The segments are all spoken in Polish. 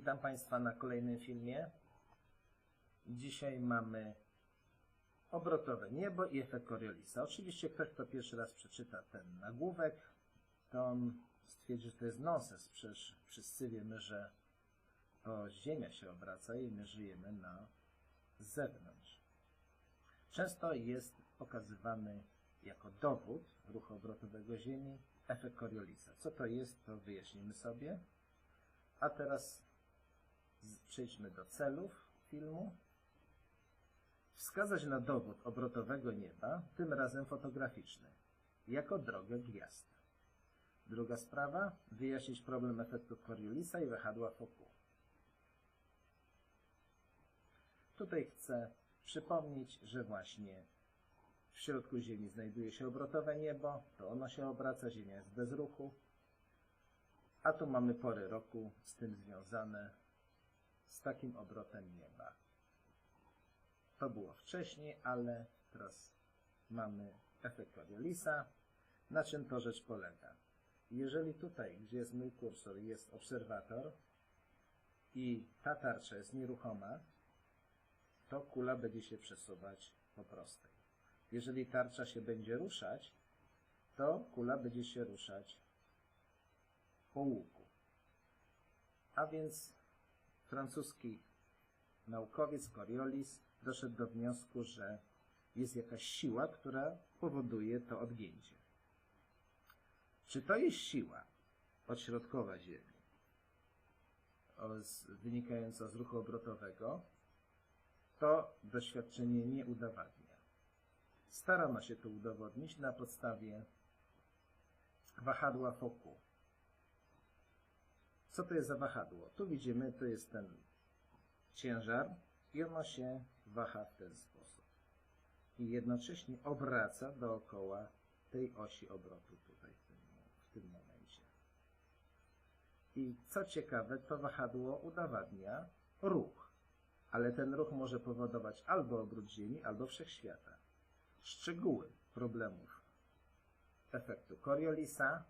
Witam Państwa na kolejnym filmie. Dzisiaj mamy obrotowe niebo i efekt Coriolisa. Oczywiście ktoś, kto pierwszy raz przeczyta ten nagłówek, to on stwierdzi, że to jest nonsens. Przecież wszyscy wiemy, że to Ziemia się obraca i my żyjemy na zewnątrz. Często jest pokazywany jako dowód ruchu obrotowego Ziemi efekt Coriolisa. Co to jest, to wyjaśnimy sobie. A teraz przejdźmy do celów filmu. Wskazać na dowód obrotowego nieba, tym razem fotograficzny, jako drogę gwiazd. Druga sprawa, wyjaśnić problem efektu Coriolisa i wahadła Foucault. Tutaj chcę przypomnieć, że właśnie w środku Ziemi znajduje się obrotowe niebo, to ono się obraca, Ziemia jest bez ruchu, a tu mamy pory roku z tym związane, z takim obrotem nieba. To było wcześniej, ale teraz mamy efekt Coriolisa. Na czym to rzecz polega? Jeżeli tutaj, gdzie jest mój kursor, jest obserwator i ta tarcza jest nieruchoma, to kula będzie się przesuwać po prostej. Jeżeli tarcza się będzie ruszać, to kula będzie się ruszać po łuku. A więc francuski naukowiec Coriolis doszedł do wniosku, że jest jakaś siła, która powoduje to odgięcie. Czy to jest siła odśrodkowa Ziemi, wynikająca z ruchu obrotowego, to doświadczenie nie udowadnia. Starano się to udowodnić na podstawie wahadła Foucault. Co to jest za wahadło? Tu widzimy, to jest ten ciężar i ono się waha w ten sposób. I jednocześnie obraca dookoła tej osi obrotu tutaj w tym, w tym momencie. I co ciekawe, to wahadło udowadnia ruch. Ale ten ruch może powodować albo obrót Ziemi, albo wszechświata. Szczegóły problemów efektu Coriolisa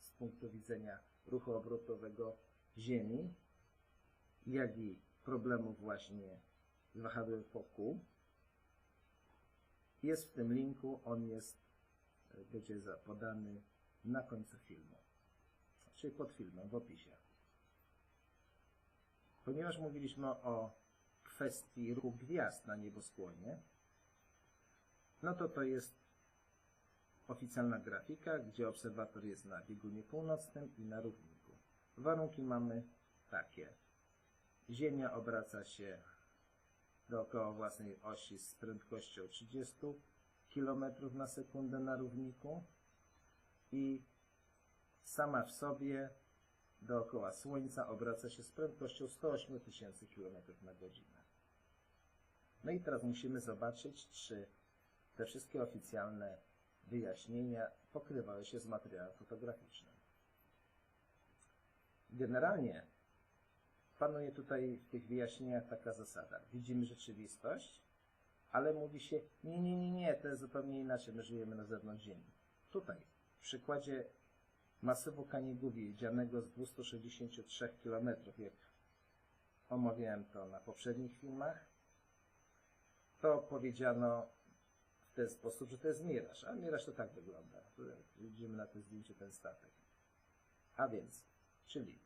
z punktu widzenia ruchu obrotowego Ziemi, jak i problemów właśnie wahadłem Foucault. Jest w tym linku, on jest, będzie podany na końcu filmu, czyli pod filmem, w opisie. Ponieważ mówiliśmy o kwestii ruchu gwiazd na nieboskłonie, no to to jest oficjalna grafika, gdzie obserwator jest na biegunie północnym i na równiku. Warunki mamy takie. Ziemia obraca się dookoła własnej osi z prędkością 30 km na sekundę na równiku i sama w sobie dookoła Słońca obraca się z prędkością 108 tysięcy km na godzinę. No i teraz musimy zobaczyć, czy te wszystkie oficjalne wyjaśnienia pokrywały się z materiałem fotograficznym. Generalnie panuje tutaj w tych wyjaśnieniach taka zasada. Widzimy rzeczywistość, ale mówi się, nie, nie, nie, nie, to jest zupełnie inaczej, my żyjemy na zewnątrz Ziemi. Tutaj, w przykładzie masywu Kanigubi, jedzianego z 263 km, jak omawiałem to na poprzednich filmach, to powiedziano w ten sposób, że to jest miraż. A miraż to tak wygląda. Widzimy na tym zdjęciu ten statek. A więc, czyli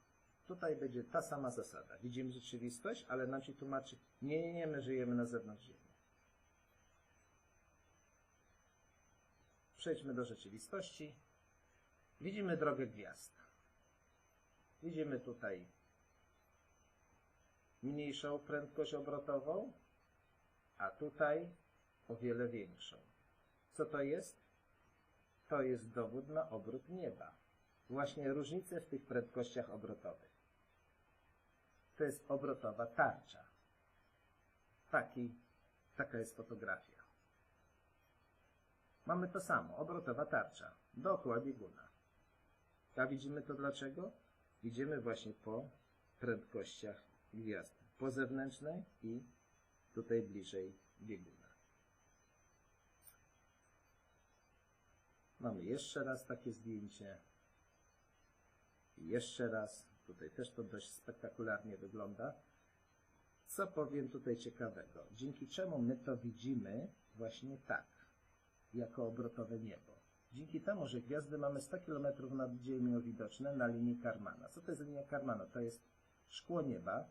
tutaj będzie ta sama zasada. Widzimy rzeczywistość, ale nam się tłumaczy, nie, nie, nie, my żyjemy na zewnątrz Ziemi. Przejdźmy do rzeczywistości. Widzimy drogę gwiazd. Widzimy tutaj mniejszą prędkość obrotową, a tutaj o wiele większą. Co to jest? To jest dowód na obrót nieba. Właśnie różnice w tych prędkościach obrotowych. To jest obrotowa tarcza. Taki, taka jest fotografia. Mamy to samo, obrotowa tarcza, dookoła bieguna. A widzimy to dlaczego? Widzimy właśnie po prędkościach gwiazd. Po zewnętrznej i tutaj bliżej bieguna. Mamy jeszcze raz takie zdjęcie. I jeszcze raz. Tutaj też to dość spektakularnie wygląda. Co powiem tutaj ciekawego? Dzięki czemu my to widzimy właśnie tak, jako obrotowe niebo. Dzięki temu, że gwiazdy mamy 100 km nad Ziemią widoczne na linii Karmana. Co to jest linia Karmana? To jest szkło nieba.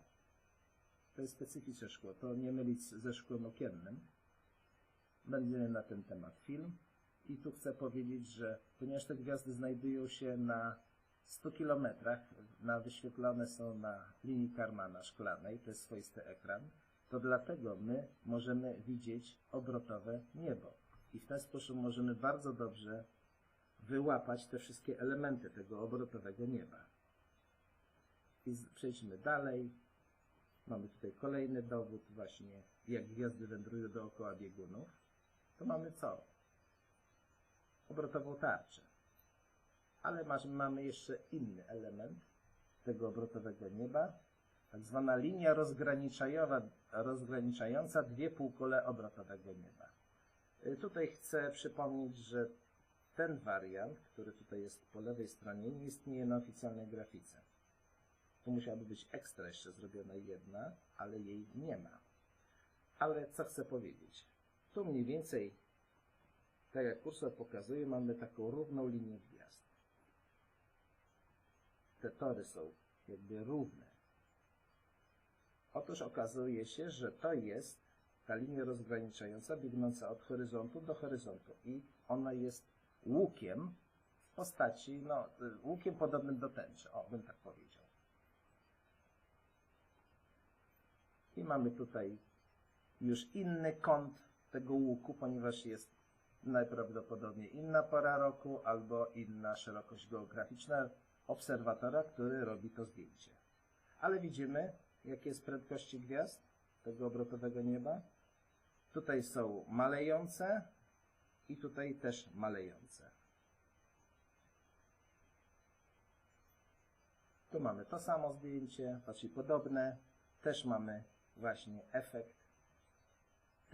To jest specyficzne szkło. To nie mylić ze szkłem okiennym. Będzie na ten temat film. I tu chcę powiedzieć, że ponieważ te gwiazdy znajdują się na 100 km, na wyświetlone są na linii Karmana szklanej, to jest swoisty ekran, to dlatego my możemy widzieć obrotowe niebo. I w ten sposób możemy bardzo dobrze wyłapać te wszystkie elementy tego obrotowego nieba. I przejdźmy dalej. Mamy tutaj kolejny dowód właśnie, jak gwiazdy wędrują dookoła biegunów. To mamy co? Obrotową tarczę. Ale masz, mamy jeszcze inny element tego obrotowego nieba, tak zwana linia rozgraniczająca dwie półkule obrotowego nieba. Y, Tutaj chcę przypomnieć, że ten wariant, który tutaj jest po lewej stronie, nie istnieje na oficjalnej grafice. Tu musiałaby być ekstra jeszcze zrobiona jedna, ale jej nie ma. Ale co chcę powiedzieć? Tu mniej więcej, tak jak kursor pokazuje, mamy taką równą linię gwiazd. Te tory są jakby równe. Otóż okazuje się, że to jest ta linia rozgraniczająca biegnąca od horyzontu do horyzontu i ona jest łukiem w postaci, no, łukiem podobnym do tęczy, o, bym tak powiedział. I mamy tutaj już inny kąt tego łuku, ponieważ jest najprawdopodobniej inna pora roku albo inna szerokość geograficzna obserwatora, który robi to zdjęcie. Ale widzimy, jakie jest prędkości gwiazd tego obrotowego nieba. Tutaj są malejące i tutaj też malejące. Tu mamy to samo zdjęcie, znaczy podobne. Też mamy właśnie efekt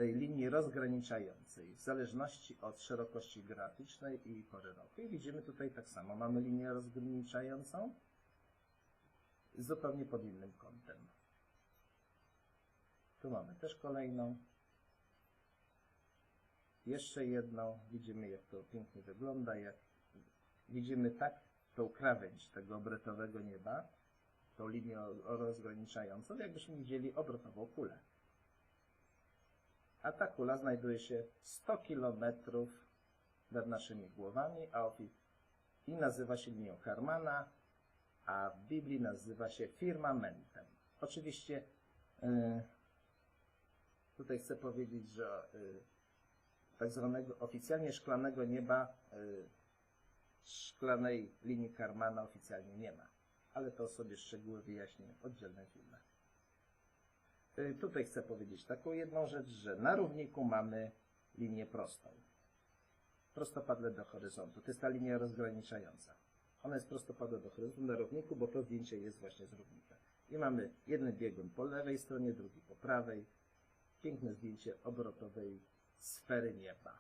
tej linii rozgraniczającej w zależności od szerokości graficznej i pory roku. I widzimy tutaj tak samo. Mamy linię rozgraniczającą zupełnie pod innym kątem. Tu mamy też kolejną. Jeszcze jedną. Widzimy jak to pięknie wygląda. Jak widzimy tak tą krawędź tego obrotowego nieba, tą linię rozgraniczającą, jakbyśmy widzieli obrotową kulę. A ta kula znajduje się 100 km nad naszymi głowami a i nazywa się linią Karmana, a w Biblii nazywa się firmamentem. Oczywiście y, tutaj chcę powiedzieć, że y, tak zwanego oficjalnie szklanego nieba, y, szklanej linii Karmana oficjalnie nie ma. Ale to sobie szczegóły wyjaśnię w oddzielnym filmie. Y, Tutaj chcę powiedzieć taką jedną rzecz, że na równiku mamy linię prostą. Prostopadle do horyzontu. To jest ta linia rozgraniczająca. Ona jest prostopadła do horyzontu na równiku, bo to zdjęcie jest właśnie z równika. I mamy jeden biegun po lewej stronie, drugi po prawej. Piękne zdjęcie obrotowej sfery nieba.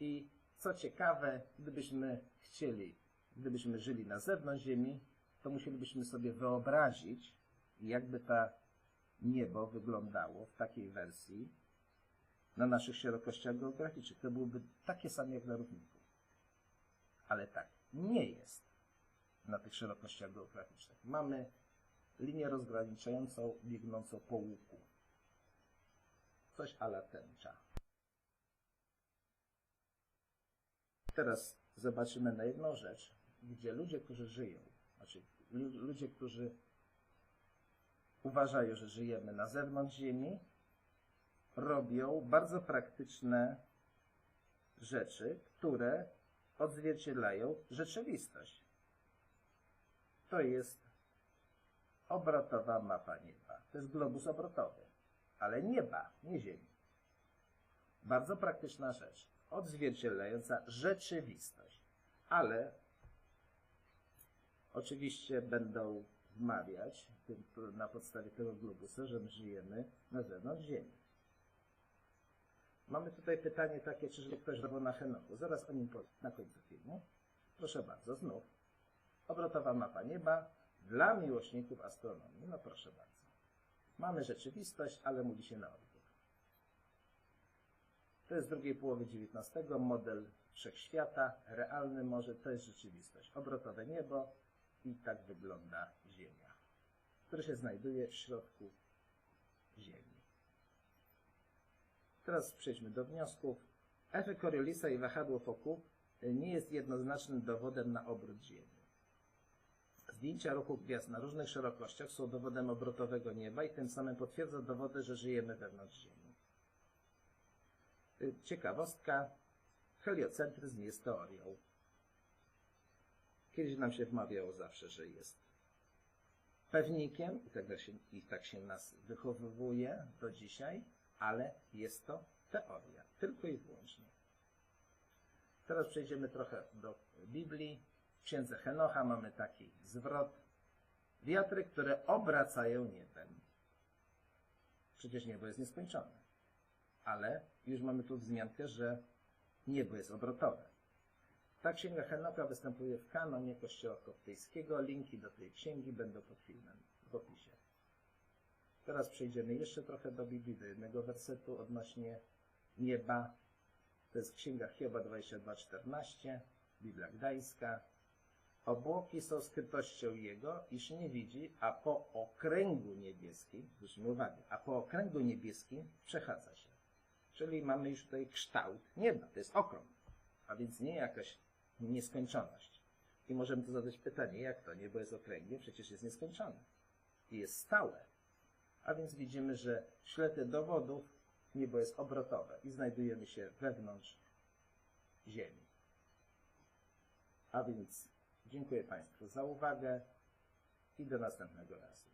I co ciekawe, gdybyśmy chcieli, gdybyśmy żyli na zewnątrz Ziemi, to musielibyśmy sobie wyobrazić, jakby ta niebo wyglądało w takiej wersji na naszych szerokościach geograficznych. To byłoby takie same jak na równiku. Ale tak nie jest na tych szerokościach geograficznych. Mamy linię rozgraniczającą biegnącą po łuku. Coś ala tęcza. Teraz zobaczymy na jedną rzecz, gdzie ludzie, którzy żyją, znaczy lu- ludzie, którzy uważają, że żyjemy na zewnątrz Ziemi, robią bardzo praktyczne rzeczy, które odzwierciedlają rzeczywistość. To jest obrotowa mapa nieba. To jest globus obrotowy, ale nieba, nie Ziemi. Bardzo praktyczna rzecz, odzwierciedlająca rzeczywistość. Ale oczywiście będą wmawiać na podstawie tego globusu, że my żyjemy na zewnątrz Ziemi. Mamy tutaj pytanie takie, czy żyje ktoś na Henochu. Zaraz o nim powiem na końcu filmu. Proszę bardzo, znów. Obrotowa mapa nieba. Dla miłośników astronomii, no proszę bardzo. Mamy rzeczywistość, ale mówi się na odwrót. To jest z drugiej połowy XIX, model wszechświata, realny może, to jest rzeczywistość. Obrotowe niebo i tak wygląda Ziemia, które się znajduje w środku Ziemi. Teraz przejdźmy do wniosków. Efekt Coriolisa i wahadło Foucault nie jest jednoznacznym dowodem na obrót Ziemi. Zdjęcia ruchu gwiazd na różnych szerokościach są dowodem obrotowego nieba i tym samym potwierdza dowody, że żyjemy wewnątrz Ziemi. Y, Ciekawostka. Heliocentryzm jest teorią. Kiedyś nam się wmawiało zawsze, że jest pewnikiem i tak, się, i tak się nas wychowywuje do dzisiaj, ale jest to teoria, tylko i wyłącznie. Teraz przejdziemy trochę do Biblii. W księdze Henocha mamy taki zwrot. Wiatry, które obracają niebem. Przecież niebo jest nieskończone. Ale już mamy tu wzmiankę, że niebo jest obrotowe. Ta księga Henocha występuje w kanonie Kościoła Koptyjskiego. Linki do tej księgi będą pod filmem w opisie. Teraz przejdziemy jeszcze trochę do Biblii, do jednego wersetu odnośnie nieba. To jest Księga Hioba 22:14, Biblia Gdańska. Obłoki są skrytością Jego, iż nie widzi, a po okręgu niebieskim, zwróćmy uwagę, a po okręgu niebieskim przechadza się. Czyli mamy już tutaj kształt nieba, to jest okrąg, a więc nie jakaś nieskończoność. I możemy tu zadać pytanie, jak to niebo jest okręgiem? Przecież jest nieskończone i jest stałe. A więc widzimy, że w dowodów niebo jest obrotowe i znajdujemy się wewnątrz Ziemi. A więc dziękuję Państwu za uwagę i do następnego razu.